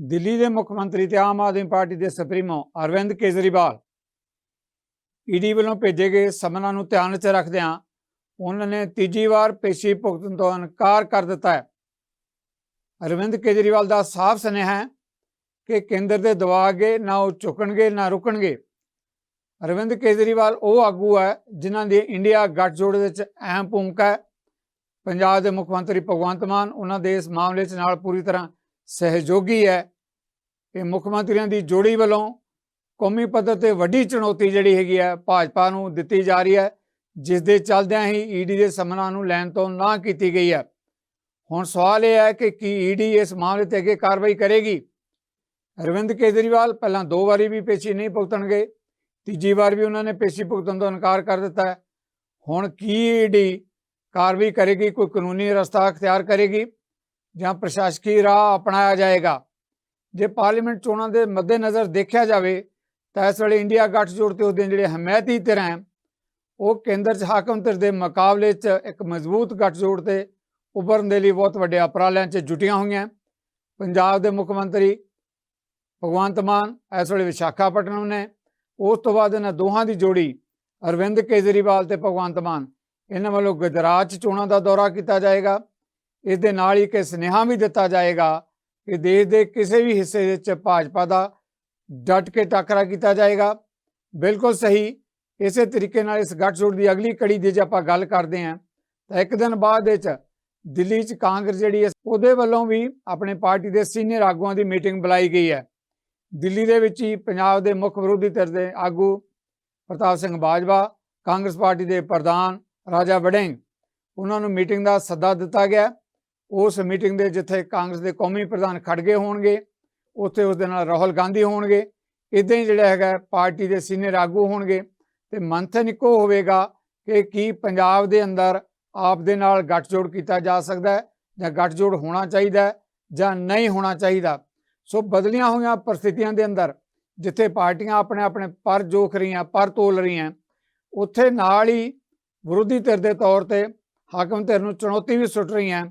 ਦਿੱਲੀ ਦੇ ਮੁੱਖ ਮੰਤਰੀ ਤੇ ਆਮ ਆਦਮੀ ਪਾਰਟੀ ਦੇ ਸੁਪਰੀਮੋ ਅਰਵਿੰਦ ਕੇਜਰੀਵਾਲ ਈਡੀ ਵੱਲੋਂ ਭੇਜੇ ਗਏ ਸਮਨਾਂ ਨੂੰ ਧਿਆਨ 'ਚ ਰੱਖਦਿਆਂ ਉਹਨਾਂ ਨੇ ਤੀਜੀ ਵਾਰ ਪੇਸ਼ੀ ਭੁਗਤਣ ਤੋਂ ਇਨਕਾਰ ਕਰ ਦਿੱਤਾ ਹੈ। ਅਰਵਿੰਦ ਕੇਜਰੀਵਾਲ ਦਾ ਸਾਫ਼ ਸੁਨੇਹਾ ਹੈ ਕਿ ਕੇਂਦਰ ਦੇ ਦਬਾਅ ਅੱਗੇ ਨਾ ਉਹ ਝੁਕਣਗੇ, ਨਾ ਰੁਕਣਗੇ। ਅਰਵਿੰਦ ਕੇਜਰੀਵਾਲ ਉਹ ਆਗੂ ਹੈ ਜਿਨ੍ਹਾਂ ਦੀ ਇੰਡੀਆ ਗੱਠਜੋੜ ਵਿੱਚ ਅਹਿਮ ਭੂਮਿਕਾ ਹੈ। ਪੰਜਾਬ ਦੇ ਮੁੱਖ ਮੰਤਰੀ ਭਗਵੰਤ ਮਾਨ ਉਹਨਾਂ ਦੇ ਇਸ ਮਾਮਲੇ 'ਚ ਨਾਲ ਪੂਰੀ ਤਰ੍ਹਾਂ ਸਹਿਯੋਗੀ ਹੈ ਇਹ ਮੁੱਖ ਮੰਤਰੀਆਂ ਦੀ ਜੋੜੀ ਵੱਲੋਂ ਕੌਮੀ ਪੱਧਰ ਤੇ ਵੱਡੀ ਚੁਣੌਤੀ ਜਿਹੜੀ ਹੈਗੀ ਹੈ, ਭਾਜਪਾ ਨੂੰ ਦਿੱਤੀ ਜਾ ਰਹੀ ਹੈ, ਜਿਸ ਦੇ ਚੱਲਦਿਆਂ ਹੀ ਈਡੀ ਦੇ ਸਮਨਾਂ ਨੂੰ ਲੈਣ ਤੋਂ ਨਾ ਕੀਤੀ ਗਈ ਹੈ। ਹੁਣ ਸਵਾਲ ਇਹ ਹੈ ਕਿ ਕੀ ਈਡੀ ਇਸ ਮਾਮਲੇ ਤੇ ਅੱਗੇ ਕਾਰਵਾਈ ਕਰੇਗੀ? ਅਰਵਿੰਦ ਕੇਜਰੀਵਾਲ, ਪਹਿਲਾਂ ਦੋ ਵਾਰੀ ਵੀ ਪੇਸ਼ੀ ਨਹੀਂ ਭੁਗਤਣਗੇ, ਤੀਜੀ ਵਾਰ ਵੀ ਉਹਨਾਂ ਨੇ ਪੇਸ਼ੀ ਭੁਗਤਣ ਤੋਂ ਇਨਕਾਰ ਕਰ ਦਿੱਤਾ ਹੈ। ਹੁਣ ਕੀ ਈਡੀ ਕਾਰਵਾਈ ਕਰੇਗੀ, ਕੋਈ ਕਾਨੂੰਨੀ ਰਸਤਾ ਅਖਤਿਆਰ ਕਰੇਗੀ? ਜਾਂ ਪ੍ਰਸ਼ਾਸਕੀ ਰਾਹ ਅਪਣਾਇਆ ਜਾਏਗਾ। ਜੇ ਪਾਰਲੀਮੈਂਟ ਚੋਣਾਂ ਦੇ ਮੱਦੇਨਜ਼ਰ ਦੇਖਿਆ ਜਾਵੇ, ਤਾਂ ਇਸ ਵੇਲੇ ਇੰਡੀਆ ਗੱਠਜੋੜ ਤੇ ਉਹਦੇ ਜਿਹੜੇ ਹਮਾਇਤੀ ਧਿਰਾਂ ਹੈ, ਉਹ ਕੇਂਦਰ 'ਚ ਹਾਕਮ ਧਿਰ ਦੇ ਮੁਕਾਬਲੇ 'ਚ ਇੱਕ ਮਜ਼ਬੂਤ ਗੱਠਜੋੜ ਤੇ ਉਭਰਨ ਦੇ ਲਈ ਬਹੁਤ ਵੱਡੇ ਉਪਰਾਲਿਆਂ 'ਚ ਜੁਟੀਆਂ ਹੋਈਆਂ। ਪੰਜਾਬ ਦੇ ਮੁੱਖ ਮੰਤਰੀ ਭਗਵੰਤ ਮਾਨ ਇਸ ਵੇਲੇ ਵਿਸ਼ਾਖਾਪਟਨਮ ਨੇ, ਉਸ ਤੋਂ ਬਾਅਦ ਇਹਨਾਂ ਦੋਹਾਂ ਦੀ ਜੋੜੀ ਅਰਵਿੰਦ ਕੇਜਰੀਵਾਲ ਤੇ ਭਗਵੰਤ ਮਾਨ। ਇਹਨਾਂ ਵੱਲੋਂ ਗੁਜਰਾਤ 'ਚ ਚੋਣਾਂ ਦਾ ਦੌਰਾ ਕੀਤਾ ਜਾਏਗਾ। ਇਸ ਦੇ ਨਾਲ ਹੀ ਇੱਕ ਸੁਨੇਹਾ ਵੀ ਦਿੱਤਾ ਜਾਏਗਾ ਕਿ ਦੇਸ਼ ਦੇ ਕਿਸੇ ਵੀ ਹਿੱਸੇ ਵਿੱਚ ਭਾਜਪਾ ਦਾ ਡਟ ਕੇ ਟਾਕਰਾ ਕੀਤਾ ਜਾਏਗਾ। ਬਿਲਕੁਲ ਸਹੀ, ਇਸੇ ਤਰੀਕੇ ਨਾਲ ਇਸ ਗੱਠਜੋੜ ਦੀ ਅਗਲੀ ਕੜੀ ਦੀ ਜੇ ਆਪਾਂ ਗੱਲ ਕਰਦੇ ਹਾਂ, ਤਾਂ ਇੱਕ ਦਿਨ ਬਾਅਦ ਵਿੱਚ ਦਿੱਲੀ 'ਚ ਕਾਂਗਰਸ ਜਿਹੜੀ ਹੈ, ਉਹਦੇ ਵੱਲੋਂ ਵੀ ਆਪਣੇ ਪਾਰਟੀ ਦੇ ਸੀਨੀਅਰ ਆਗੂਆਂ ਦੀ ਮੀਟਿੰਗ ਬੁਲਾਈ ਗਈ ਹੈ। ਦਿੱਲੀ ਦੇ ਵਿੱਚ ਹੀ ਪੰਜਾਬ ਦੇ ਮੁੱਖ ਵਿਰੋਧੀ ਧਿਰ ਦੇ ਆਗੂ ਪ੍ਰਤਾਪ ਸਿੰਘ ਬਾਜਵਾ, ਕਾਂਗਰਸ ਪਾਰਟੀ ਦੇ ਪ੍ਰਧਾਨ ਰਾਜਾ ਵੜਿੰਗ, ਉਹਨਾਂ ਨੂੰ ਮੀਟਿੰਗ ਦਾ ਸੱਦਾ ਦਿੱਤਾ ਗਿਆ। ਉਸ ਮੀਟਿੰਗ ਦੇ ਜਿੱਥੇ ਕਾਂਗਰਸ ਦੇ ਕੌਮੀ ਪ੍ਰਧਾਨ ਖੜਗੇ ਹੋਣਗੇ, ਉੱਥੇ ਉਸ ਦੇ ਨਾਲ ਰਾਹੁਲ ਗਾਂਧੀ ਹੋਣਗੇ, ਇਦਾਂ ਹੀ ਜਿਹੜਾ ਹੈਗਾ ਪਾਰਟੀ ਦੇ ਸੀਨੀਅਰ ਆਗੂ ਹੋਣਗੇ, ਤੇ ਮੰਥਨ ਇੱਕੋ ਹੋਵੇਗਾ ਕਿ ਕੀ ਪੰਜਾਬ ਦੇ ਅੰਦਰ ਆਪ ਦੇ ਨਾਲ ਗੱਠਜੋੜ ਕੀਤਾ ਜਾ ਸਕਦਾ ਹੈ ਜਾਂ ਗੱਠਜੋੜ ਹੋਣਾ ਚਾਹੀਦਾ ਹੈ ਜਾਂ ਨਹੀਂ ਹੋਣਾ ਚਾਹੀਦਾ। ਸੋ ਬਦਲੀਆਂ ਹੋਈਆਂ ਪਰਿਸਥਿਤੀਆਂ ਦੇ ਅੰਦਰ, ਜਿੱਥੇ ਪਾਰਟੀਆਂ ਆਪਣੇ ਆਪਣੇ ਪਰ ਜੋਖ ਰਹੀਆਂ, ਪਰ ਤੋਲ ਰਹੀਆਂ, ਉੱਥੇ ਨਾਲ ਹੀ ਵਿਰੋਧੀ ਧਿਰ ਦੇ ਤੌਰ ਤੇ ਹਾਕਮ ਧਿਰ ਨੂੰ ਚੁਣੌਤੀ ਵੀ ਸੁੱਟ ਰਹੀਆਂ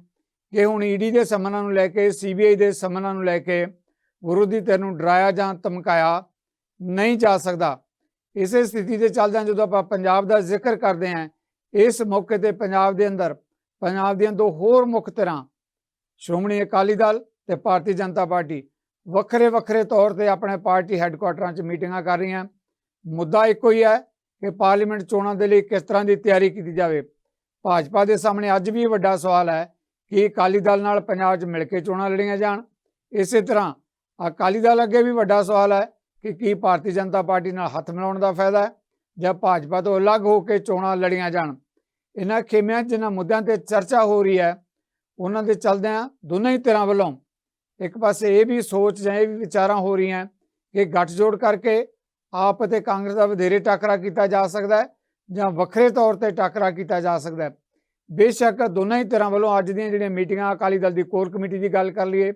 ਕਿ ਹੁਣ ਈਡੀ ਦੇ ਸਮਨਾਂ ਨੂੰ ਲੈ ਕੇ, ਸੀਬੀਆਈ ਦੇ ਸਮਨਾਂ ਨੂੰ ਲੈ ਕੇ ਵਿਰੋਧੀ ਧਿਰ ਨੂੰ ਡਰਾਇਆ ਜਾਂ ਧਮਕਾਇਆ ਨਹੀਂ ਜਾ ਸਕਦਾ। ਇਸੇ ਸਥਿਤੀ ਦੇ ਚੱਲਦਿਆਂ ਜਦੋਂ ਆਪਾਂ ਪੰਜਾਬ ਦਾ ਜ਼ਿਕਰ ਕਰਦੇ ਹਾਂ, ਇਸ ਮੌਕੇ ਤੇ ਪੰਜਾਬ ਦੇ ਅੰਦਰ, ਪੰਜਾਬ ਦੀਆਂ ਦੋ ਹੋਰ ਮੁੱਖ ਧਿਰਾਂ, ਸ਼੍ਰੋਮਣੀ ਅਕਾਲੀ ਦਲ ਤੇ ਭਾਰਤੀ ਜਨਤਾ ਪਾਰਟੀ, ਵੱਖਰੇ ਵੱਖਰੇ ਤੌਰ ਤੇ ਆਪਣੇ ਪਾਰਟੀ ਹੈੱਡਕੁਆਟਰਾਂ 'ਚ ਮੀਟਿੰਗਾਂ ਕਰ ਰਹੀਆਂ। ਮੁੱਦਾ ਇੱਕੋ ਹੀ ਹੈ ਕਿ ਪਾਰਲੀਮੈਂਟ ਚੋਣਾਂ ਦੇ ਲਈ ਕਿਸ ਤਰ੍ਹਾਂ ਦੀ ਤਿਆਰੀ ਕੀਤੀ ਜਾਵੇ। ਭਾਜਪਾ ਦੇ ਸਾਹਮਣੇ ਅੱਜ ਵੀ ਵੱਡਾ ਸਵਾਲ ਹੈ ਕਿ ਅਕਾਲੀ ਦਲ ਨਾਲ ਪੰਜਾਬ 'ਚ ਮਿਲ ਕੇ ਚੋਣਾਂ ਲੜੀਆਂ ਜਾਣ। ਇਸੇ ਤਰ੍ਹਾਂ ਅਕਾਲੀ ਦਲ ਅੱਗੇ ਵੀ ਵੱਡਾ ਸਵਾਲ ਹੈ ਕਿ ਕੀ ਭਾਰਤੀ ਜਨਤਾ ਪਾਰਟੀ ਨਾਲ ਹੱਥ ਮਿਲਾਉਣ ਦਾ ਫਾਇਦਾ ਹੈ ਜਾਂ ਭਾਜਪਾ ਤੋਂ ਅਲੱਗ ਹੋ ਕੇ ਚੋਣਾਂ ਲੜੀਆਂ ਜਾਣ। ਇਹਨਾਂ ਖੇਮਿਆਂ ਜਿਨ੍ਹਾਂ ਮੁੱਦਿਆਂ ਤੇ ਚਰਚਾ ਹੋ ਰਹੀ ਹੈ, ਉਹਨਾਂ ਦੇ ਚੱਲਦਿਆਂ ਦੋਨਾਂ ਹੀ ਧਿਰਾਂ ਵੱਲੋਂ ਇੱਕ ਪਾਸੇ ਇਹ ਵੀ ਸੋਚ ਜਾਂ ਇਹ ਵੀ ਵਿਚਾਰਾਂ ਹੋ ਰਹੀਆਂ ਕਿ ਗੱਠਜੋੜ ਕਰਕੇ ਆਪ ਅਤੇ ਕਾਂਗਰਸ ਦਾ ਵਧੇਰੇ ਟਾਕਰਾ ਕੀਤਾ ਜਾ ਸਕਦਾ ਹੈ ਜਾਂ ਵੱਖਰੇ ਤੌਰ ਤੇ ਟਾਕਰਾ ਕੀਤਾ ਜਾ ਸਕਦਾ ਹੈ। ਬੇਸ਼ੱਕ ਦੋਨਾਂ ਹੀ ਧਿਰਾਂ ਵੱਲੋਂ ਅੱਜ ਦੀਆਂ ਜਿਹੜੀਆਂ ਮੀਟਿੰਗਾਂ, ਅਕਾਲੀ ਦਲ ਦੀ ਕੋਰ ਕਮੇਟੀ ਦੀ ਗੱਲ ਕਰ ਲਈਏ,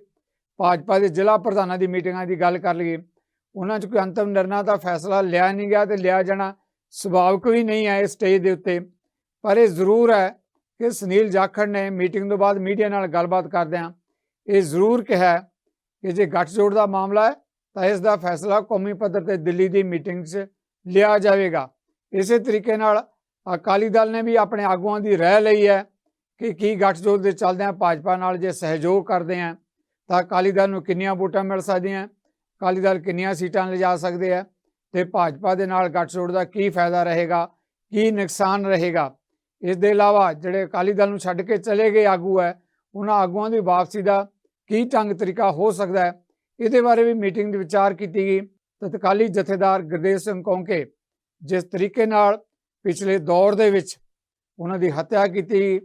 ਭਾਜਪਾ ਦੇ ਜ਼ਿਲ੍ਹਾ ਪ੍ਰਧਾਨਾਂ ਦੀ ਮੀਟਿੰਗਾਂ ਦੀ ਗੱਲ ਕਰ ਲਈਏ, ਉਹਨਾਂ 'ਚ ਕੋਈ ਅੰਤਮ ਨਿਰਣਾ ਦਾ ਫੈਸਲਾ ਲਿਆ ਨਹੀਂ ਗਿਆ ਤੇ ਲਿਆ ਜਾਣਾ ਸੁਭਾਵਿਕ ਵੀ ਨਹੀਂ ਹੈ ਇਸ ਸਟੇਜ ਦੇ ਉੱਤੇ। ਪਰ ਇਹ ਜ਼ਰੂਰ ਹੈ ਕਿ ਸੁਨੀਲ ਜਾਖੜ ਨੇ ਮੀਟਿੰਗ ਤੋਂ ਬਾਅਦ ਮੀਡੀਆ ਨਾਲ ਗੱਲਬਾਤ ਕਰਦਿਆਂ ਇਹ ਜ਼ਰੂਰ ਕਿਹਾ ਕਿ ਜੇ ਗੱਠਜੋੜ ਦਾ ਮਾਮਲਾ ਹੈ, ਤਾਂ ਇਸ ਦਾ ਫੈਸਲਾ ਕੌਮੀ ਪੱਧਰ ਤੇ ਦਿੱਲੀ ਦੀ ਮੀਟਿੰਗ 'ਚ ਲਿਆ ਜਾਵੇਗਾ। ਇਸੇ ਤਰੀਕੇ ਨਾਲ ਅਕਾਲੀ ਦਲ ਨੇ ਵੀ ਆਪਣੇ ਆਗੂਆਂ ਦੀ ਰਹਿ ਲਈ ਹੈ ਕਿ ਕੀ ਗੱਠਜੋੜ ਦੇ ਚੱਲਦਿਆਂ ਭਾਜਪਾ ਨਾਲ ਜੇ ਸਹਿਯੋਗ ਕਰਦੇ ਆ, ਤਾਂ ਅਕਾਲੀ ਦਲ ਨੂੰ ਕਿੰਨੀਆਂ ਵੋਟਾਂ ਮਿਲ ਸਕਦੀਆਂ? ਅਕਾਲੀ ਦਲ ਕਿੰਨੀਆਂ ਸੀਟਾਂ ਲਿਜਾ ਸਕਦੇ ਆ? ਤੇ ਭਾਜਪਾ ਦੇ ਨਾਲ ਗੱਠਜੋੜ ਦਾ ਕੀ ਫਾਇਦਾ ਰਹੇਗਾ? ਕੀ ਨੁਕਸਾਨ ਰਹੇਗਾ? ਇਸ ਦੇ ਇਲਾਵਾ ਜਿਹੜੇ ਅਕਾਲੀ ਦਲ ਨੂੰ ਛੱਡ ਕੇ ਚਲੇ ਗਏ ਆਗੂ ਹੈ, ਉਹਨਾਂ ਆਗੂਆਂ ਦੀ ਵਾਪਸੀ ਦਾ ਕੀ ਢੰਗ ਤਰੀਕਾ ਹੋ ਸਕਦਾ ਹੈ? ਇਹਦੇ ਬਾਰੇ ਵੀ ਮੀਟਿੰਗ ਦੇ ਵਿਚਾਰ ਕੀਤੀ ਗਈ। ਤਤਕਾਲੀ ਜਥੇਦਾਰ ਗੁਰਦੇਵ ਸਿੰਘ ਕੌਂਕੇ ਜਿਸ ਤਰੀਕੇ ਨਾਲ ਪਿਛਲੇ ਦੌਰ ਦੇ ਵਿੱਚ ਉਹਨਾਂ ਦੀ ਹੱਤਿਆ ਕੀਤੀ,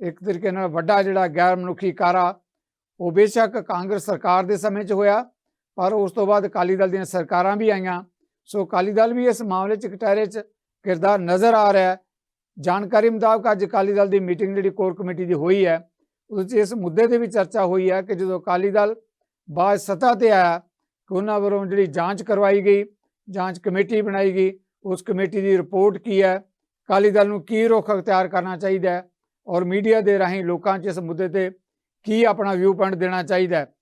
ਇੱਕ ਤਰੀਕੇ ਨਾਲ ਵੱਡਾ ਜਿਹੜਾ ਗੈਰ ਮਨੁੱਖੀ ਕਾਰਾ ਉਹ ਬੇਸ਼ੱਕ ਕਾਂਗਰਸ ਸਰਕਾਰ ਦੇ ਸਮੇਂ 'ਚ ਹੋਇਆ, ਪਰ ਉਸ ਤੋਂ ਬਾਅਦ ਅਕਾਲੀ ਦਲ ਦੀਆਂ ਸਰਕਾਰਾਂ ਵੀ ਆਈਆਂ। ਸੋ ਅਕਾਲੀ ਦਲ ਵੀ ਇਸ ਮਾਮਲੇ 'ਚ ਕਟਹਿਰੇ 'ਚ ਕਿਰਦਾਰ ਨਜ਼ਰ ਆ ਰਿਹਾ ਹੈ। ਜਾਣਕਾਰੀ ਮੁਤਾਬਕ ਅੱਜ ਅਕਾਲੀ ਦਲ ਦੀ ਮੀਟਿੰਗ ਜਿਹੜੀ ਕੋਰ ਕਮੇਟੀ ਦੀ ਹੋਈ ਹੈ, ਉਹਦੇ 'ਚ ਇਸ ਮੁੱਦੇ ਤੇ ਵੀ ਚਰਚਾ ਹੋਈ ਹੈ ਕਿ ਜਦੋਂ ਅਕਾਲੀ ਦਲ ਬਾਅਦ ਸੱਤਾ ਤੇ ਆਇਆ, ਕਿ ਉਹਨਾਂ ਵੱਲੋਂ ਜਿਹੜੀ ਜਾਂਚ ਕਰਵਾਈ ਗਈ, ਜਾਂਚ ਕਮੇਟੀ ਬਣਾਈ ਗਈ ਉਸ ਕਮੇਟੀ ਦੀ ਰਿਪੋਰਟ ਕੀ ਹੈ? ਅਕਾਲੀ ਦਲ ਨੂੰ ਕੀ ਰੁਖ ਅਖਤਿਆਰ ਕਰਨਾ ਚਾਹੀਦਾ ਹੈ? ਔਰ ਮੀਡੀਆ ਦੇ ਰਾਹੀਂ ਲੋਕਾਂ 'ਚ ਇਸ ਮੁੱਦੇ ਤੇ ਕੀ ਆਪਣਾ ਵਿਊ ਪੁਆਇੰਟ ਦੇਣਾ ਚਾਹੀਦਾ ਹੈ?